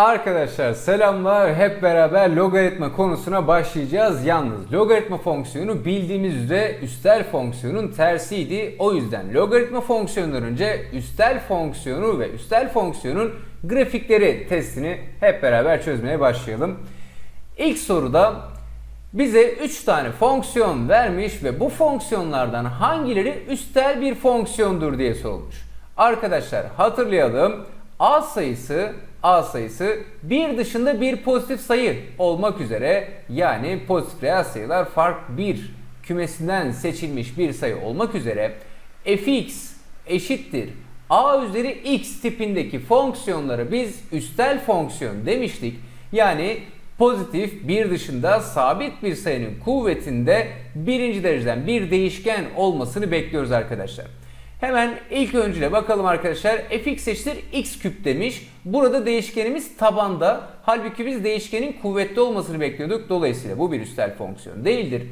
Arkadaşlar selamlar. Hep beraber logaritma konusuna başlayacağız. Yalnız logaritma fonksiyonu bildiğimiz üzere üstel fonksiyonun tersiydi. O yüzden logaritma fonksiyonundan önce üstel fonksiyonu ve üstel fonksiyonun grafikleri testini hep beraber çözmeye başlayalım. İlk soruda bize 3 tane fonksiyon vermiş ve bu fonksiyonlardan hangileri üstel bir fonksiyondur diye sorulmuş. Arkadaşlar hatırlayalım. A sayısı A sayısı bir dışında bir pozitif sayı olmak üzere yani pozitif reel sayılar fark 1 kümesinden seçilmiş bir sayı olmak üzere fx eşittir a üzeri x tipindeki fonksiyonlara biz üstel fonksiyon demiştik. Yani pozitif bir dışında sabit bir sayının kuvvetinde birinci dereceden bir değişken olmasını bekliyoruz arkadaşlar. Hemen ilk öncüle bakalım arkadaşlar. fx eşittir x küp demiş. Burada değişkenimiz tabanda. Halbuki biz değişkenin kuvvetli olmasını bekliyorduk. Dolayısıyla bu bir üstel fonksiyon değildir.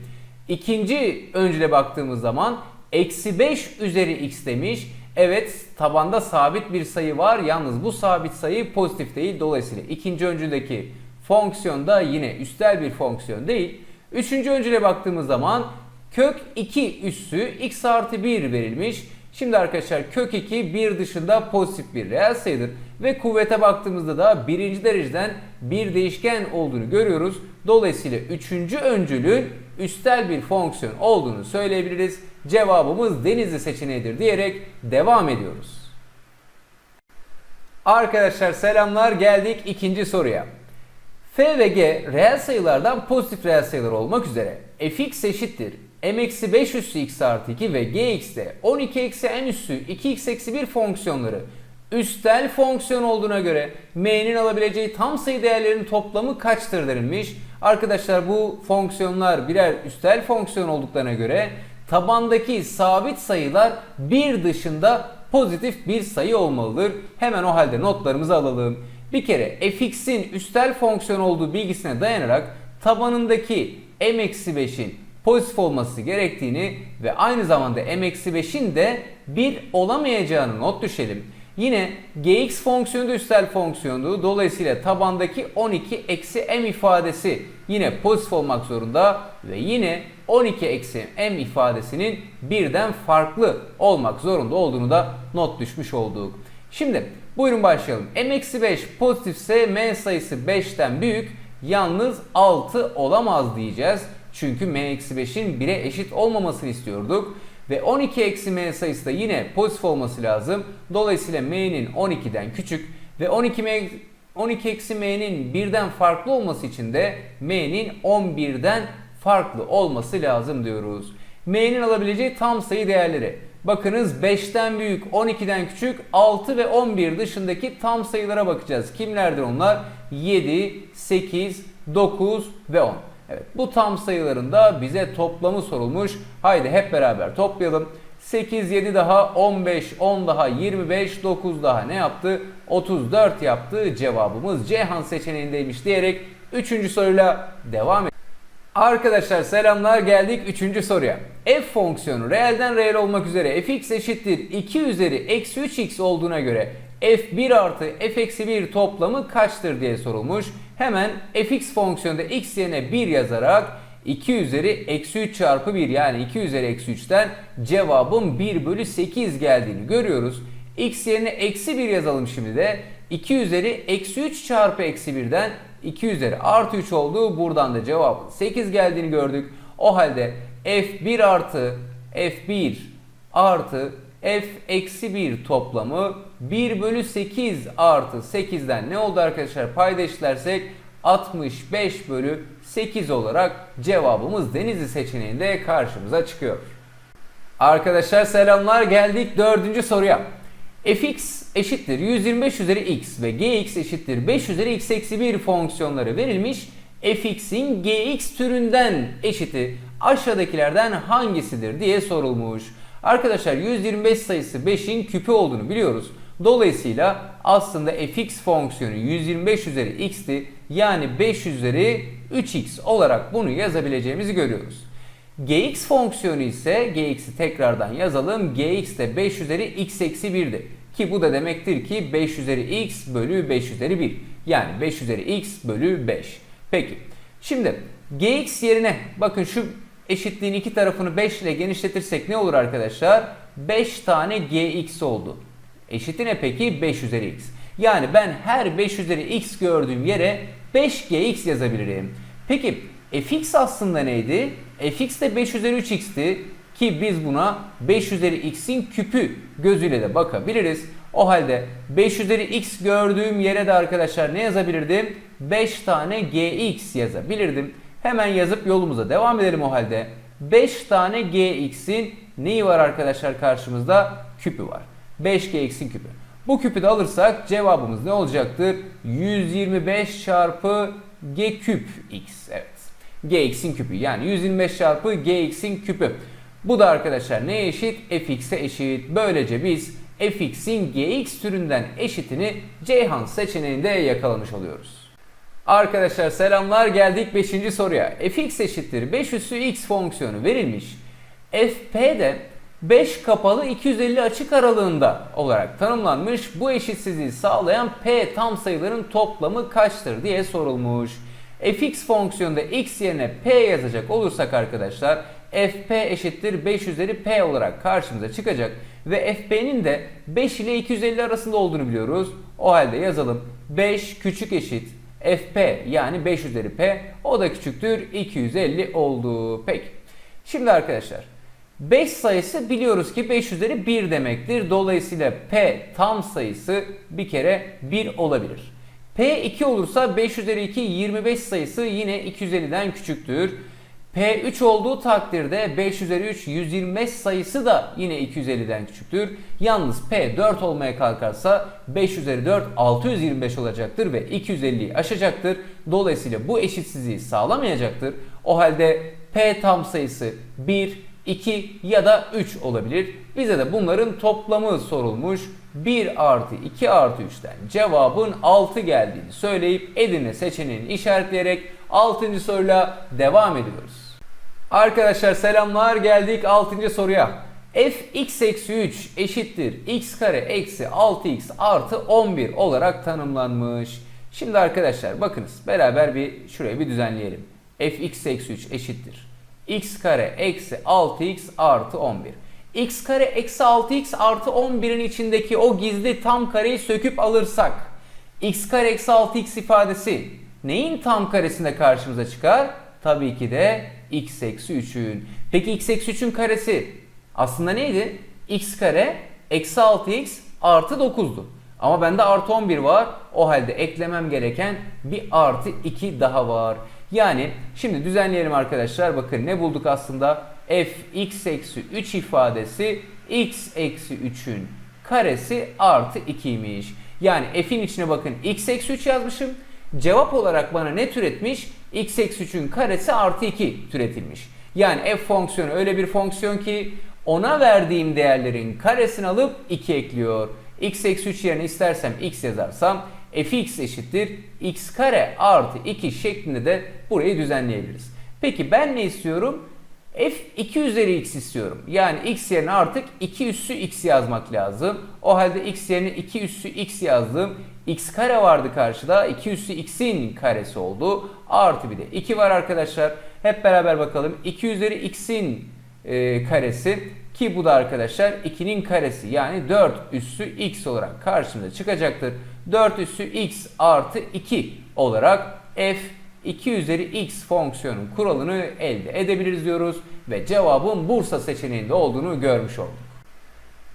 İkinci öncüle baktığımız zaman eksi 5 üzeri x demiş. Evet tabanda sabit bir sayı var. Yalnız bu sabit sayı pozitif değil. Dolayısıyla ikinci öncüdeki fonksiyon da yine üstel bir fonksiyon değil. Üçüncü öncüle baktığımız zaman kök 2 üssü x artı 1 verilmiş. Şimdi arkadaşlar kök 2 bir dışında pozitif bir reel sayıdır. Ve kuvvete baktığımızda da birinci dereceden bir değişken olduğunu görüyoruz. Dolayısıyla üçüncü öncülün üstel bir fonksiyon olduğunu söyleyebiliriz. Cevabımız denizli seçeneğidir diyerek devam ediyoruz. Arkadaşlar selamlar geldik ikinci soruya. F ve G reel sayılardan pozitif reel sayılar olmak üzere fx eşittir m eksi 5 üssü x artı 2 ve gx'de 12 eksi n üssü 2x eksi 1 fonksiyonları üstel fonksiyon olduğuna göre m'nin alabileceği tam sayı değerlerinin toplamı kaçtır denilmiş. Arkadaşlar bu fonksiyonlar birer üstel fonksiyon olduklarına göre tabandaki sabit sayılar bir dışında pozitif bir sayı olmalıdır. Hemen o halde notlarımızı alalım. Bir kere fx'in üstel fonksiyon olduğu bilgisine dayanarak tabanındaki m-5'in pozitif olması gerektiğini ve aynı zamanda m-5'in de 1 olamayacağını not düşelim. Yine gx fonksiyonu da üstel fonksiyondu. Dolayısıyla tabandaki 12 eksi m ifadesi yine pozitif olmak zorunda ve yine 12 eksi m ifadesinin birden farklı olmak zorunda olduğunu da not düşmüş olduk. Şimdi buyurun başlayalım. m-5 pozitifse m sayısı 5'ten büyük yalnız 6 olamaz diyeceğiz. Çünkü m-5'in 1'e eşit olmamasını istiyorduk. Ve 12 eksi m sayısı da yine pozitif olması lazım. Dolayısıyla m'nin 12'den küçük ve 12 m 12 eksi m'nin 1'den farklı olması için de m'nin 11'den farklı olması lazım diyoruz. m'nin alabileceği tam sayı değerleri. Bakınız 5'ten büyük, 12'den küçük, 6 ve 11 dışındaki tam sayılara bakacağız. Kimlerdir onlar? 7, 8, 9 ve 10. Evet bu tam sayıların da bize toplamı sorulmuş. Haydi hep beraber toplayalım. 8, 7 daha 15, 10 daha 25, 9 daha ne yaptı? 34 yaptı. Cevabımız Ceyhan seçeneğindeymiş diyerek 3. soruyla devam edelim. Arkadaşlar selamlar geldik 3. soruya. F fonksiyonu reelden reel olmak üzere fx eşittir 2 üzeri eksi 3x olduğuna göre f1 artı f eksi 1 toplamı kaçtır diye sorulmuş. Hemen fx fonksiyonunda x yerine 1 yazarak 2 üzeri eksi 3 çarpı 1 yani 2 üzeri eksi 3'ten cevabın 1 bölü 8 geldiğini görüyoruz. x yerine eksi 1 yazalım şimdi de. 2 üzeri eksi 3 çarpı eksi 1'den 2 üzeri artı 3 oldu. Buradan da cevabın 8 geldiğini gördük. O halde f1 artı f1 artı f eksi 1 toplamı 1 bölü 8 artı 8'den ne oldu arkadaşlar? Payda eşitlersek 65 bölü 8 olarak cevabımız Denizli seçeneğinde karşımıza çıkıyor. Arkadaşlar selamlar geldik dördüncü soruya. fx eşittir 125 üzeri x ve gx eşittir 5 üzeri x eksi 1 fonksiyonları verilmiş. fx'in gx türünden eşiti aşağıdakilerden hangisidir diye sorulmuş. Arkadaşlar 125 sayısı 5'in küpü olduğunu biliyoruz. Dolayısıyla aslında fx fonksiyonu 125 üzeri x'ti. Yani 5 üzeri 3x olarak bunu yazabileceğimizi görüyoruz. gx fonksiyonu ise gx'i tekrardan yazalım. gx de 5 üzeri x eksi 1'di. Ki bu da demektir ki 5 üzeri x bölü 5 üzeri 1. Yani 5 üzeri x bölü 5. Peki şimdi gx yerine bakın şu eşitliğin iki tarafını 5 ile genişletirsek ne olur arkadaşlar? 5 tane gx oldu. Eşiti ne peki? 5 üzeri x. Yani ben her 5 üzeri x gördüğüm yere 5gx yazabilirim. Peki fx aslında neydi? fx de 5 üzeri 3x'ti ki biz buna 5 üzeri x'in küpü gözüyle de bakabiliriz. O halde 5 üzeri x gördüğüm yere de arkadaşlar ne yazabilirdim? 5 tane gx yazabilirdim. Hemen yazıp yolumuza devam edelim o halde. 5 tane gx'in neyi var arkadaşlar karşımızda? Küpü var. 5gx'in küpü. Bu küpü de alırsak cevabımız ne olacaktır? 125 çarpı g küp x. Evet. gx'in küpü yani 125 çarpı gx'in küpü. Bu da arkadaşlar neye eşit? fx'e eşit. Böylece biz fx'in gx türünden eşitini Ceyhan seçeneğinde yakalamış oluyoruz. Arkadaşlar selamlar geldik 5. soruya. fx eşittir 5 üssü x fonksiyonu verilmiş. fp'de 5 kapalı 250 açık aralığında olarak tanımlanmış. Bu eşitsizliği sağlayan p tam sayıların toplamı kaçtır diye sorulmuş. fx fonksiyonunda x yerine p yazacak olursak arkadaşlar fp eşittir 5 üzeri p olarak karşımıza çıkacak. Ve fp'nin de 5 ile 250 arasında olduğunu biliyoruz. O halde yazalım 5 küçük eşit fp yani 5 üzeri p o da küçüktür 250 oldu. Peki. Şimdi arkadaşlar 5 sayısı biliyoruz ki 5 üzeri 1 demektir. Dolayısıyla p tam sayısı bir kere 1 olabilir. p 2 olursa 5 üzeri 2 25 sayısı yine 250'den küçüktür. P 3 olduğu takdirde 5 üzeri 3 125 sayısı da yine 250'den küçüktür. Yalnız P 4 olmaya kalkarsa 5 üzeri 4 625 olacaktır ve 250'yi aşacaktır. Dolayısıyla bu eşitsizliği sağlamayacaktır. O halde P tam sayısı 1, 2 ya da 3 olabilir. Bize de bunların toplamı sorulmuş. 1 artı 2 artı 3'ten cevabın 6 geldiğini söyleyip Edirne seçeneğini işaretleyerek 6. soruyla devam ediyoruz. Arkadaşlar selamlar geldik 6. soruya. f x eksi 3 eşittir x kare eksi 6x artı 11 olarak tanımlanmış. Şimdi arkadaşlar bakınız beraber bir şuraya bir düzenleyelim. f x eksi 3 eşittir x kare eksi 6x artı 11. x kare eksi 6x artı 11'in içindeki o gizli tam kareyi söküp alırsak x kare eksi 6x ifadesi neyin tam karesinde karşımıza çıkar? Tabii ki de x eksi 3'ün. Peki x eksi 3'ün karesi aslında neydi? x kare eksi 6x artı 9'du. Ama bende artı 11 var. O halde eklemem gereken bir artı 2 daha var. Yani şimdi düzenleyelim arkadaşlar. Bakın ne bulduk aslında? f x eksi 3 ifadesi x eksi 3'ün karesi artı 2'ymiş. Yani f'in içine bakın x eksi 3 yazmışım. Cevap olarak bana ne türetmiş? x eksi 3'ün karesi artı 2 türetilmiş. Yani f fonksiyonu öyle bir fonksiyon ki ona verdiğim değerlerin karesini alıp 2 ekliyor. x eksi 3 yerine istersem x yazarsam fx eşittir x kare artı 2 şeklinde de burayı düzenleyebiliriz. Peki ben ne istiyorum? f 2 üzeri x istiyorum. Yani x yerine artık 2 üssü x yazmak lazım. O halde x yerine 2 üssü x yazdım. x kare vardı karşıda. 2 üssü x'in karesi oldu. Artı bir de 2 var arkadaşlar. Hep beraber bakalım. 2 üzeri x'in e, karesi ki bu da arkadaşlar 2'nin karesi yani 4 üssü x olarak karşımıza çıkacaktır. 4 üssü x artı 2 olarak f 2 üzeri x fonksiyonun kuralını elde edebiliriz diyoruz ve cevabın Bursa seçeneğinde olduğunu görmüş olduk.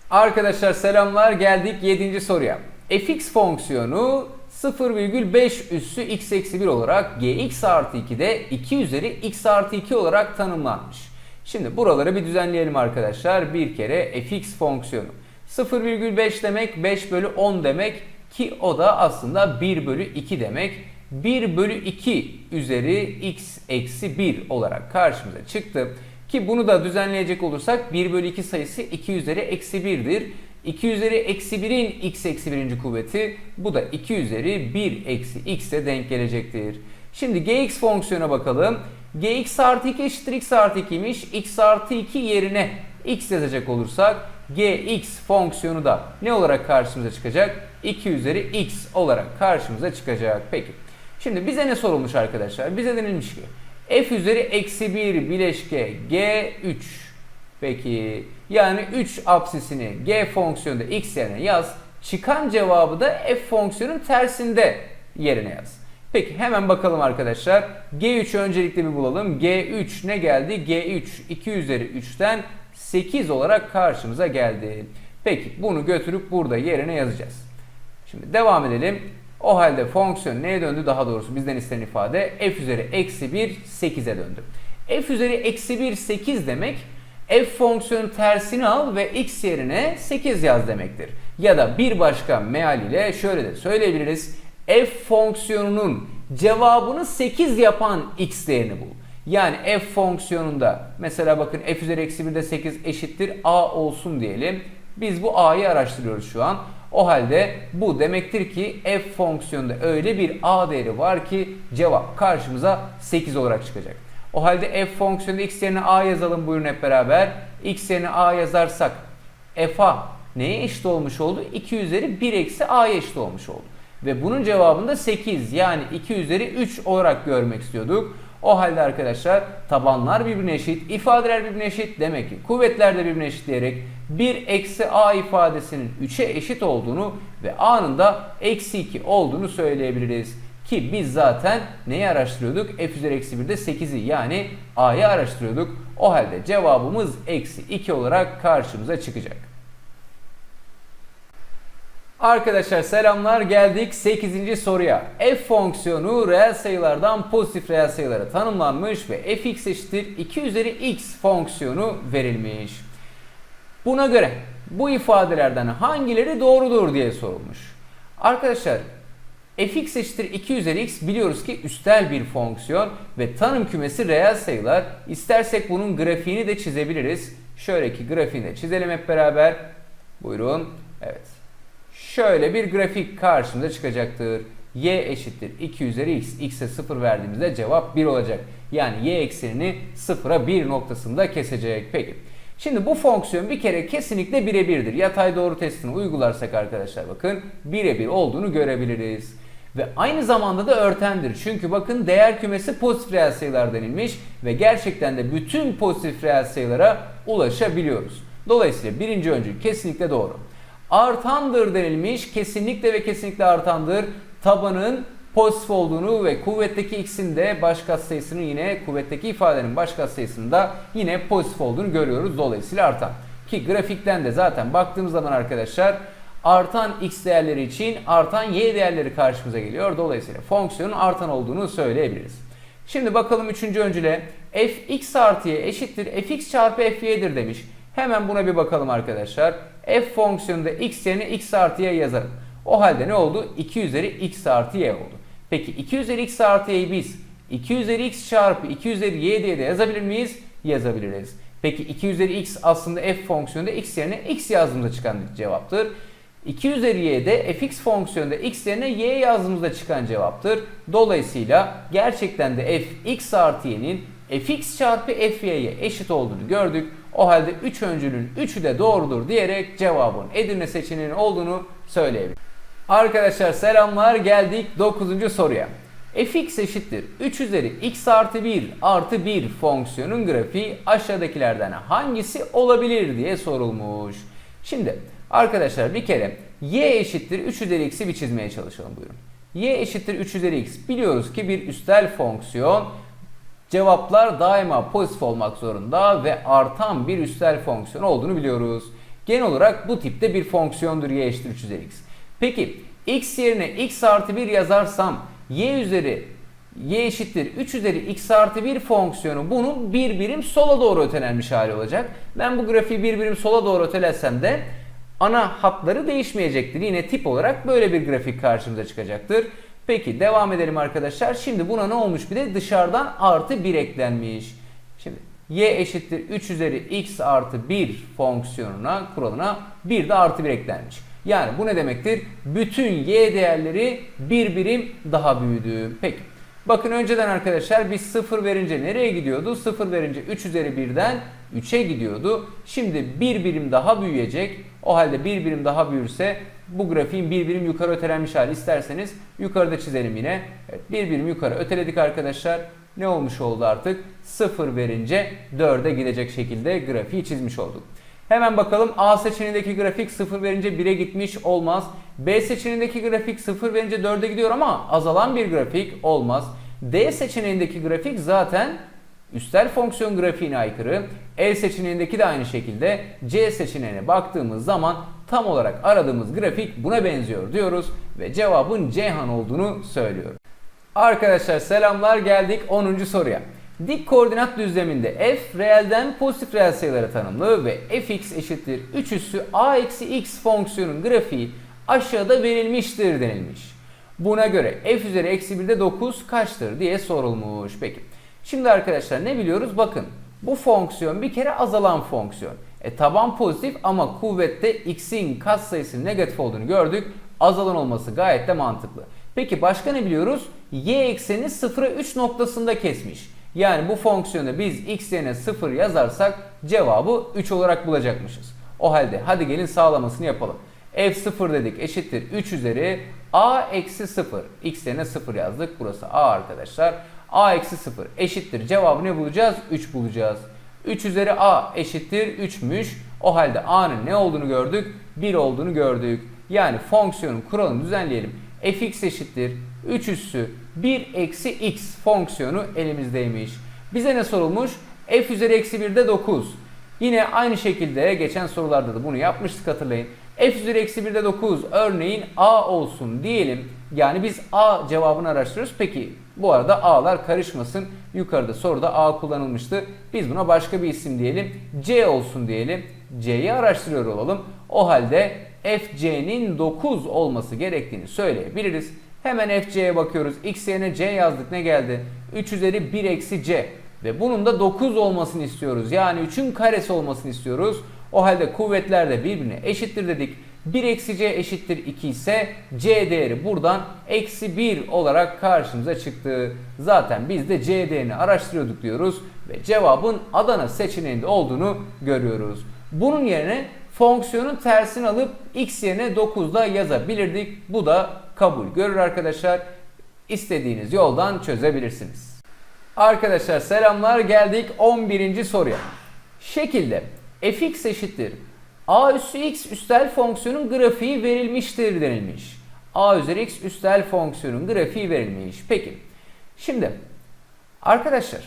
Arkadaşlar selamlar geldik 7. soruya. fx fonksiyonu 0,5 üssü x eksi 1 olarak gx artı 2'de 2 üzeri x artı 2 olarak tanımlanmış. Şimdi buraları bir düzenleyelim arkadaşlar. Bir kere fx fonksiyonu. 0,5 demek 5 bölü 10 demek ki o da aslında 1 bölü 2 demek. 1 bölü 2 üzeri x eksi 1 olarak karşımıza çıktı. Ki bunu da düzenleyecek olursak 1 bölü 2 sayısı 2 üzeri eksi 1'dir. 2 üzeri eksi 1'in x eksi 1. kuvveti bu da 2 üzeri 1 eksi x'e denk gelecektir. Şimdi gx fonksiyona bakalım. gx artı 2 eşittir x artı 2'ymiş. x artı 2 yerine x yazacak olursak gx fonksiyonu da ne olarak karşımıza çıkacak? 2 üzeri x olarak karşımıza çıkacak. Peki. Şimdi bize ne sorulmuş arkadaşlar? Bize denilmiş ki f üzeri eksi 1 bileşke g3 Peki yani 3 apsisini g fonksiyonunda x yerine yaz. Çıkan cevabı da f fonksiyonun tersinde yerine yaz. Peki hemen bakalım arkadaşlar. G3'ü öncelikle bir bulalım. G3 ne geldi? G3 2 üzeri 3'ten 8 olarak karşımıza geldi. Peki bunu götürüp burada yerine yazacağız. Şimdi devam edelim. O halde fonksiyon neye döndü? Daha doğrusu bizden istenen ifade f üzeri eksi 1 8'e döndü. f üzeri eksi 1 8 demek f fonksiyonun tersini al ve x yerine 8 yaz demektir. Ya da bir başka meal ile şöyle de söyleyebiliriz. f fonksiyonunun cevabını 8 yapan x değerini bul. Yani f fonksiyonunda mesela bakın f üzeri eksi 1'de 8 eşittir a olsun diyelim. Biz bu a'yı araştırıyoruz şu an. O halde bu demektir ki f fonksiyonunda öyle bir a değeri var ki cevap karşımıza 8 olarak çıkacak. O halde f fonksiyonunda x yerine a yazalım buyurun hep beraber. x yerine a yazarsak f'a neye eşit olmuş oldu? 2 üzeri 1 eksi a'ya eşit olmuş oldu. Ve bunun cevabında 8 yani 2 üzeri 3 olarak görmek istiyorduk. O halde arkadaşlar tabanlar birbirine eşit, ifadeler birbirine eşit demek ki kuvvetler de birbirine eşit diyerek 1 eksi a ifadesinin 3'e eşit olduğunu ve a'nın da eksi 2 olduğunu söyleyebiliriz. Ki biz zaten neyi araştırıyorduk? f üzeri eksi 1'de 8'i yani a'yı araştırıyorduk. O halde cevabımız eksi 2 olarak karşımıza çıkacak. Arkadaşlar selamlar geldik 8. soruya. f fonksiyonu reel sayılardan pozitif reel sayılara tanımlanmış ve fx eşittir 2 üzeri x fonksiyonu verilmiş. Buna göre bu ifadelerden hangileri doğrudur diye sorulmuş. Arkadaşlar fx eşittir 2 üzeri x biliyoruz ki üstel bir fonksiyon ve tanım kümesi reel sayılar. İstersek bunun grafiğini de çizebiliriz. Şöyle ki grafiğini de çizelim hep beraber. Buyurun. Evet. Şöyle bir grafik karşımıza çıkacaktır. y eşittir 2 üzeri x. x'e 0 verdiğimizde cevap 1 olacak. Yani y eksenini 0'a 1 noktasında kesecek. Peki. Şimdi bu fonksiyon bir kere kesinlikle birebirdir. Yatay doğru testini uygularsak arkadaşlar bakın birebir olduğunu görebiliriz. Ve aynı zamanda da örtendir. Çünkü bakın değer kümesi pozitif reel sayılar denilmiş ve gerçekten de bütün pozitif reel sayılara ulaşabiliyoruz. Dolayısıyla birinci öncül kesinlikle doğru. Artandır denilmiş. Kesinlikle ve kesinlikle artandır. Tabanın pozitif olduğunu ve kuvvetteki x'in de baş katsayısının yine kuvvetteki ifadenin baş katsayısının da yine pozitif olduğunu görüyoruz. Dolayısıyla artan. Ki grafikten de zaten baktığımız zaman arkadaşlar artan x değerleri için artan y değerleri karşımıza geliyor. Dolayısıyla fonksiyonun artan olduğunu söyleyebiliriz. Şimdi bakalım üçüncü öncüle fx artı y eşittir fx çarpı fy'dir demiş. Hemen buna bir bakalım arkadaşlar. f fonksiyonunda x yerine x artı y yazarım. O halde ne oldu? 2 üzeri x artı y oldu. Peki 2 üzeri x artı y'yi biz 2 üzeri x çarpı 2 üzeri y diye de yazabilir miyiz? Yazabiliriz. Peki 2 üzeri x aslında f fonksiyonunda x yerine x yazdığımızda çıkan cevaptır. 2 üzeri y de fx fonksiyonunda x yerine y yazdığımızda çıkan cevaptır. Dolayısıyla gerçekten de f x artı y'nin fx çarpı fy'ye eşit olduğunu gördük. O halde 3 öncülün 3'ü de doğrudur diyerek cevabın Edirne seçeneğinin olduğunu söyleyebiliriz. Arkadaşlar selamlar geldik 9. soruya. fx eşittir 3 üzeri x artı 1 artı 1 fonksiyonun grafiği aşağıdakilerden hangisi olabilir diye sorulmuş. Şimdi arkadaşlar bir kere y eşittir 3 üzeri x'i bir çizmeye çalışalım buyurun. y eşittir 3 üzeri x biliyoruz ki bir üstel fonksiyon Cevaplar daima pozitif olmak zorunda ve artan bir üstel fonksiyon olduğunu biliyoruz. Genel olarak bu tipte bir fonksiyondur y eşittir 3 üzeri x. Peki x yerine x artı 1 yazarsam y üzeri y eşittir 3 üzeri x artı 1 fonksiyonu bunun bir birim sola doğru ötelenmiş hali olacak. Ben bu grafiği bir birim sola doğru ötelesem de ana hatları değişmeyecektir. Yine tip olarak böyle bir grafik karşımıza çıkacaktır. Peki devam edelim arkadaşlar. Şimdi buna ne olmuş bir de dışarıdan artı 1 eklenmiş. Şimdi y eşittir 3 üzeri x artı 1 fonksiyonuna kuralına bir de artı 1 eklenmiş. Yani bu ne demektir? Bütün y değerleri bir birim daha büyüdü. Peki Bakın önceden arkadaşlar biz 0 verince nereye gidiyordu? 0 verince 3 üzeri 1'den 3'e gidiyordu. Şimdi bir birim daha büyüyecek. O halde bir birim daha büyürse bu grafiğin bir birim yukarı ötelenmiş hali isterseniz yukarıda çizelim yine. Evet, bir birim yukarı öteledik arkadaşlar. Ne olmuş oldu artık? 0 verince 4'e gidecek şekilde grafiği çizmiş olduk. Hemen bakalım A seçeneğindeki grafik 0 verince 1'e gitmiş olmaz. B seçeneğindeki grafik 0 verince 4'e gidiyor ama azalan bir grafik olmaz. D seçeneğindeki grafik zaten üstel fonksiyon grafiğine aykırı. E seçeneğindeki de aynı şekilde. C seçeneğine baktığımız zaman tam olarak aradığımız grafik buna benziyor diyoruz ve cevabın Ceyhan olduğunu söylüyor. Arkadaşlar selamlar geldik 10. soruya. Dik koordinat düzleminde f reelden pozitif reel sayılara tanımlı ve fx eşittir 3 üssü a eksi x fonksiyonun grafiği aşağıda verilmiştir denilmiş. Buna göre f üzeri eksi 1'de 9 kaçtır diye sorulmuş. Peki. Şimdi arkadaşlar ne biliyoruz? Bakın bu fonksiyon bir kere azalan fonksiyon. E taban pozitif ama kuvvette x'in katsayısının negatif olduğunu gördük. Azalan olması gayet de mantıklı. Peki başka ne biliyoruz? y ekseni 0'a 3 noktasında kesmiş. Yani bu fonksiyonu biz x yerine 0 yazarsak cevabı 3 olarak bulacakmışız. O halde hadi gelin sağlamasını yapalım. f0 dedik eşittir 3 üzeri a eksi 0. x yerine 0 yazdık. Burası a arkadaşlar. a eksi 0 eşittir. Cevabı ne bulacağız? 3 bulacağız. 3 üzeri a eşittir 3'müş. O halde a'nın ne olduğunu gördük? 1 olduğunu gördük. Yani fonksiyonun kuralını düzenleyelim. fx eşittir 3 üssü 1 eksi x fonksiyonu elimizdeymiş. Bize ne sorulmuş? f üzeri eksi 1'de 9. Yine aynı şekilde geçen sorularda da bunu yapmıştık hatırlayın. f üzeri eksi 1'de 9 örneğin a olsun diyelim. Yani biz a cevabını araştırıyoruz. Peki bu arada a'lar karışmasın. Yukarıda soruda a kullanılmıştı. Biz buna başka bir isim diyelim. c olsun diyelim. c'yi araştırıyor olalım. O halde fc'nin 9 olması gerektiğini söyleyebiliriz. Hemen fc'ye bakıyoruz. x yerine c yazdık ne geldi? 3 üzeri 1 eksi c. Ve bunun da 9 olmasını istiyoruz. Yani 3'ün karesi olmasını istiyoruz. O halde kuvvetler de birbirine eşittir dedik. 1 eksi c eşittir 2 ise c değeri buradan eksi 1 olarak karşımıza çıktı. Zaten biz de c değerini araştırıyorduk diyoruz. Ve cevabın Adana seçeneğinde olduğunu görüyoruz. Bunun yerine fonksiyonun tersini alıp x yerine 9 da yazabilirdik. Bu da kabul görür arkadaşlar. İstediğiniz yoldan çözebilirsiniz. Arkadaşlar selamlar geldik 11. soruya. Şekilde fx eşittir a üssü x üstel fonksiyonun grafiği verilmiştir denilmiş. a üzeri x üstel fonksiyonun grafiği verilmiş. Peki şimdi arkadaşlar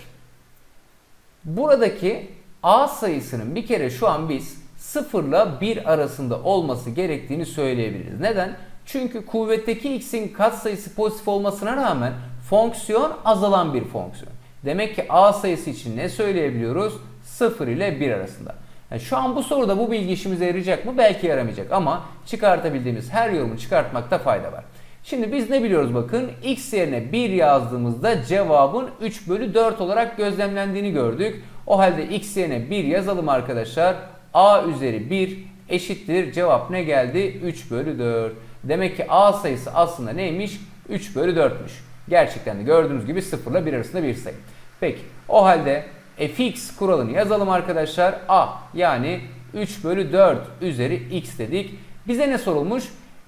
buradaki a sayısının bir kere şu an biz 0 ile 1 arasında olması gerektiğini söyleyebiliriz. Neden? Çünkü kuvvetteki x'in katsayısı pozitif olmasına rağmen fonksiyon azalan bir fonksiyon. Demek ki a sayısı için ne söyleyebiliyoruz? 0 ile 1 arasında. Yani şu an bu soruda bu bilgi işimize yarayacak mı? Belki yaramayacak ama çıkartabildiğimiz her yorumu çıkartmakta fayda var. Şimdi biz ne biliyoruz bakın x yerine 1 yazdığımızda cevabın 3 bölü 4 olarak gözlemlendiğini gördük. O halde x yerine 1 yazalım arkadaşlar. a üzeri 1 eşittir cevap ne geldi? 3 bölü 4. Demek ki a sayısı aslında neymiş? 3 bölü 4'müş. Gerçekten de gördüğünüz gibi 0 ile 1 arasında bir sayı. Peki o halde fx kuralını yazalım arkadaşlar. a yani 3 bölü 4 üzeri x dedik. Bize ne sorulmuş?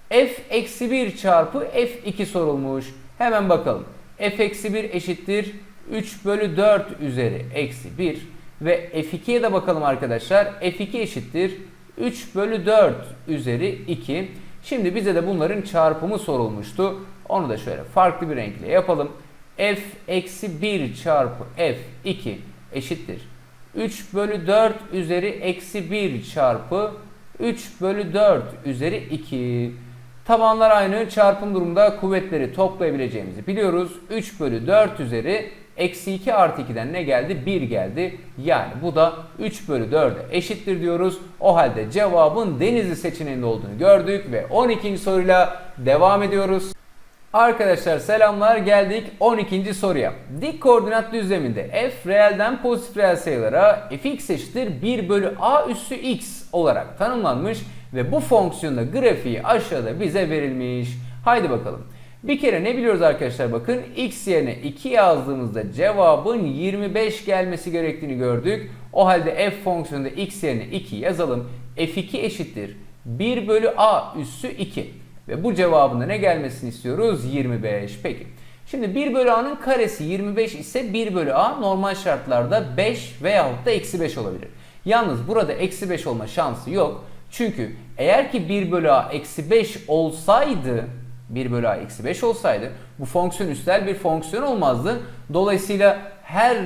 f eksi 1 çarpı f2 sorulmuş. Hemen bakalım. f eksi 1 eşittir 3 bölü 4 üzeri eksi 1 ve f2'ye de bakalım arkadaşlar. f2 eşittir 3 bölü 4 üzeri 2. Şimdi bize de bunların çarpımı sorulmuştu. Onu da şöyle farklı bir renkle yapalım. f eksi 1 çarpı f2 eşittir. 3 bölü 4 üzeri eksi 1 çarpı 3 bölü 4 üzeri 2. Tabanlar aynı çarpım durumunda kuvvetleri toplayabileceğimizi biliyoruz. 3 bölü 4 üzeri eksi 2 artı 2'den ne geldi? 1 geldi. Yani bu da 3 bölü 4'e eşittir diyoruz. O halde cevabın Denizli seçeneğinde olduğunu gördük ve 12. soruyla devam ediyoruz. Arkadaşlar selamlar geldik 12. soruya. Dik koordinat düzleminde f reelden pozitif reel sayılara fx eşittir 1 bölü a üssü x olarak tanımlanmış ve bu fonksiyonda grafiği aşağıda bize verilmiş. Haydi bakalım. Bir kere ne biliyoruz arkadaşlar bakın x yerine 2 yazdığımızda cevabın 25 gelmesi gerektiğini gördük. O halde f fonksiyonunda x yerine 2 yazalım. f2 eşittir 1 bölü a üssü 2. Ve bu cevabında ne gelmesini istiyoruz? 25. Peki. Şimdi 1 bölü a'nın karesi 25 ise 1 bölü a normal şartlarda 5 veyahut da eksi 5 olabilir. Yalnız burada eksi 5 olma şansı yok. Çünkü eğer ki 1 bölü a eksi 5 olsaydı 1 bölü a eksi 5 olsaydı bu fonksiyon üstel bir fonksiyon olmazdı. Dolayısıyla her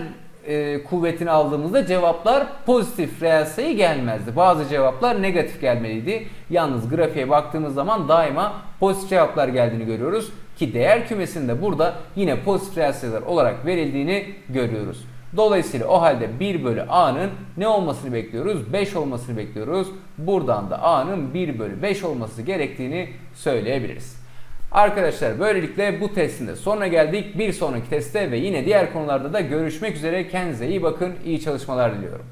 e, kuvvetini aldığımızda cevaplar pozitif reel sayı gelmezdi. Bazı cevaplar negatif gelmeliydi. Yalnız grafiğe baktığımız zaman daima pozitif cevaplar geldiğini görüyoruz. Ki değer kümesinde burada yine pozitif reel sayılar olarak verildiğini görüyoruz. Dolayısıyla o halde 1 bölü a'nın ne olmasını bekliyoruz? 5 olmasını bekliyoruz. Buradan da a'nın 1 bölü 5 olması gerektiğini söyleyebiliriz. Arkadaşlar böylelikle bu testin de sonuna geldik. Bir sonraki testte ve yine diğer konularda da görüşmek üzere. Kendinize iyi bakın. İyi çalışmalar diliyorum.